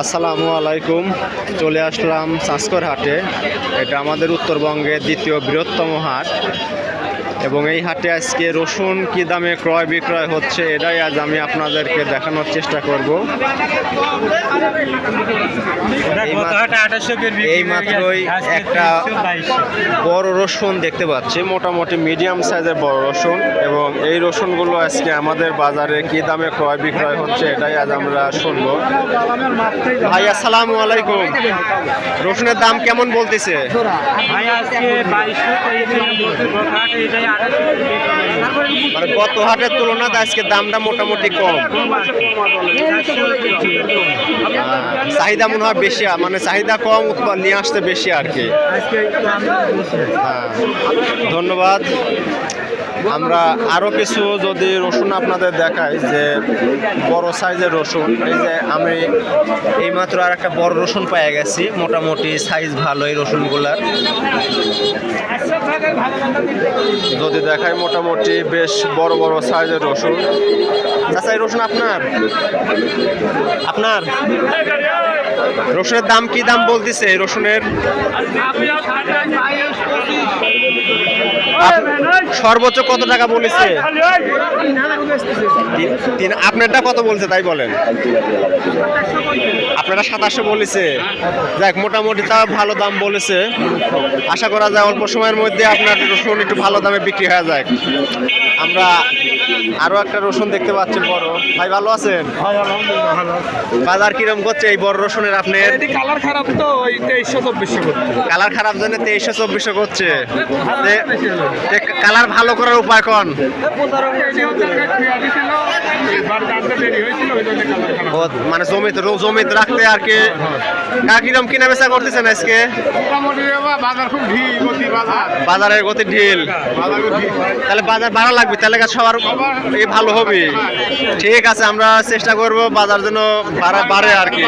আসসালামু আলাইকুম। চলে আসলাম চাঁসকর হাটে। এটা আমাদের উত্তরবঙ্গের দ্বিতীয় বৃহত্তম হাট। এবং এই হাটে আজকে রসুন কি দামে ক্রয় বিক্রয় হচ্ছে এটাই আজ আমি আপনাদেরকে দেখানোর চেষ্টা করব। এই মাত্র- এই মাত্রই একটা বড় রসুন দেখতে পাচ্ছি। মোটামুটি মিডিয়াম সাইজের বড় রসুন এবং এই রসুনগুলো আজকে আমাদের বাজারে কি দামে ক্রয় বিক্রয় হচ্ছে এটাই আজ আমরা শুনব। ভাই আসসালামু আলাইকুম। রসুনের দাম কেমন বলতেছে? মানে গত হাটের তুলনাতে আজকে দামটা মোটামুটি কম। চাহিদা মনে হয় বেশি মানে চাহিদা কম উৎপাদ নিয়ে আসতে বেশি আর কি। হ্যাঁ ধন্যবাদ। আমরা আরও কিছু যদি রসুন আপনাদের দেখাই যে বড় সাইজের রসুন এই যে আমি এইমাত্র আর একটা বড় রসুন পেয়ে গেছি মোটামুটি সাইজ ভালো এই রসুনগুলার। যদি দেখাই মোটামুটি বেশ বড় বড় সাইজের রসুন। আচ্ছা এই রসুন আপনার? আপনার? রসুনের দাম কি দাম বলতেছে রসুনের? সর্বোচ্চ কত টাকা বলেছে? আপনারটা কত বলছে তাই বলেন। আপনারা সাতাশশো বলেছে। যাক, মোটামুটি তা ভালো দাম বলেছে। আশা করা যায় অল্প সময়ের মধ্যে আপনার রসুন একটু ভালো দামে বিক্রি হয়ে যায়। আমরা আরও একটা রসুন দেখতে পাচ্ছি বড়। ভাই ভালো আছেন? বাজার কিরম করছে এই বড় রসুনের আপনি কালার খারাপ তো ওই তেইশশো চব্বিশশো কালার খারাপ জন্য তেইশশো চব্বিশশো করছে। কালার ভালো করার উপায় কোন? মানে জমিতে জমিতে রাখতে আর কি। কিরম কিনা বেচা করতেছেন আজকে? বাজার খুব বাজারের গতি ঢিল। ভিড় তাহলে বাজার বাড়া লাগবে তাহলে কাজ সবার এই ভালো হবে। ঠিক আছে, আমরা চেষ্টা করব বাজার জন্য বাড়ে আর কি।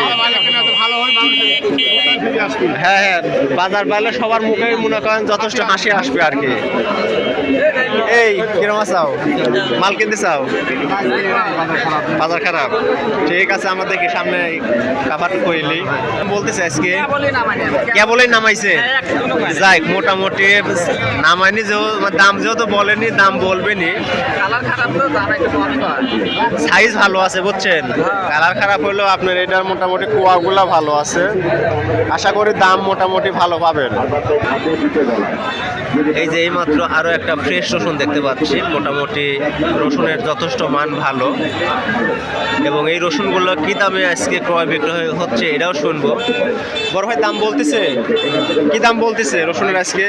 হ্যাঁ হ্যাঁ বাজার বাড়লে সবার মুখে মনে করেন যথেষ্ট হাসি আসবে আর কি। এই, কিরম আসাও মাল কিনতে চাও? বাজার খারাপ। ঠিক আছে, আমরা দেখি, সামনে কাভার কইলি। বলতেছে আজকে, কেবলই নামাইছে। যাই মোটামুটি নামায়নি যে দাম যেহেতু বলেনি, দাম বলবেনি। সাইজ ভালো আছে, বুঝছেন? কালার খারাপ হলেও আপনার এটার মোটামুটি কুয়াগুলা ভালো আছে। আশা করি দাম মোটামুটি ভালো পাবেন। এই যে এইমাত্র আরও একটা ফ্রেশ রসুন দেখতে পাচ্ছি। মোটামুটি রসুনের যথেষ্ট মান ভালো। এবং এই রসুনগুলো কী দামে আজকে ক্রয় বিক্রয় হচ্ছে এটাও শুনব। বড় ভাই, দাম বলতেছে? কি দাম বলতেছে রসুনের আজকে?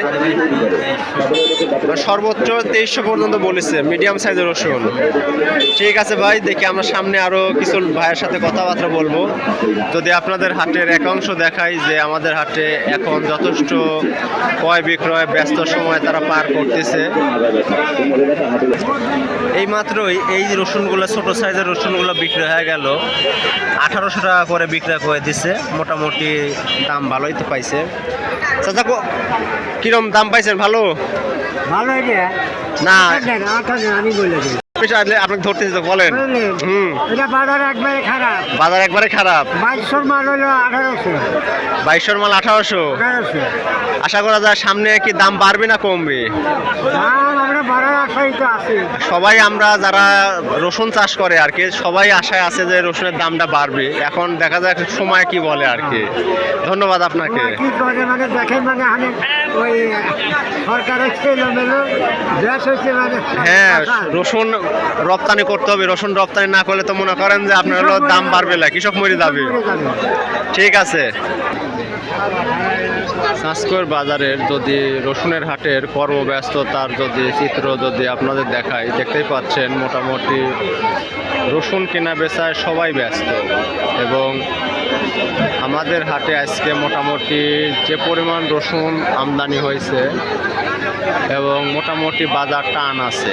সর্বোচ্চ তেইশশো পর্যন্ত বলেছে মিডিয়াম সাইজের রসুন। ঠিক আছে ভাই, দেখি আমরা সামনে আরও কিছু ভাইয়ের সাথে কথাবার্তা বলব। যদি আপনাদের হাটের একাংশ দেখাই যে আমাদের হাটে এখন যথেষ্ট ক্রয় বিক্রয়, ব্যস্ত সময় তারা পার করতেছে। এই মাত্রই এই রসুনগুলো ছোট সাইজের রসুনগুলো বিক্রি হয়ে গেল। আঠারোশো টাকা করে বিক্রয় করে দিছে। মোটামুটি দাম ভালোই তো পাইছে। চাচা কিরম দাম পাইছেন? ভালো? ভালো না। আমি বলে দিই পেশা আসলে আপনাকে ধরতেছি তো বলেন। হুম। এটা বাজার একবারে খারাপ। বাজার একবারে খারাপ। বাইশশোর মাল হলো আঠারোশো। বাইশশোর মাল আঠারোশো। আশা করা যায় সামনে কি দাম বাড়বে না কমবে? সবাই আমরা যারা রসুন চাষ করে আর কি সবাই আশায় আছে যে রসুনের দামটা বাড়বে। এখন দেখা যাক সময় কি বলে আর কি। ধন্যবাদ আপনাকে। মানে ওই হ্যাঁ রসুন রপ্তানি করতে হবে রসুন রপ্তানি না করলে তো মনে করেন যে আপনার হলো দাম বাড়বে না কৃষক মরে যাবে মরে যাবে। ঠিক আছে সাঁসকর বাজারের যদি রসুনের হাটের কর্মব্যস্ততার যদি চিত্র যদি আপনাদের দেখায় দেখতেই পাচ্ছেন মোটামুটি রসুন কেনা বেচায় সবাই ব্যস্ত এবং আমাদের হাটে আজকে মোটামুটি যে পরিমাণ রসুন আমদানি হয়েছে এবং মোটামুটি বাজার টান আছে।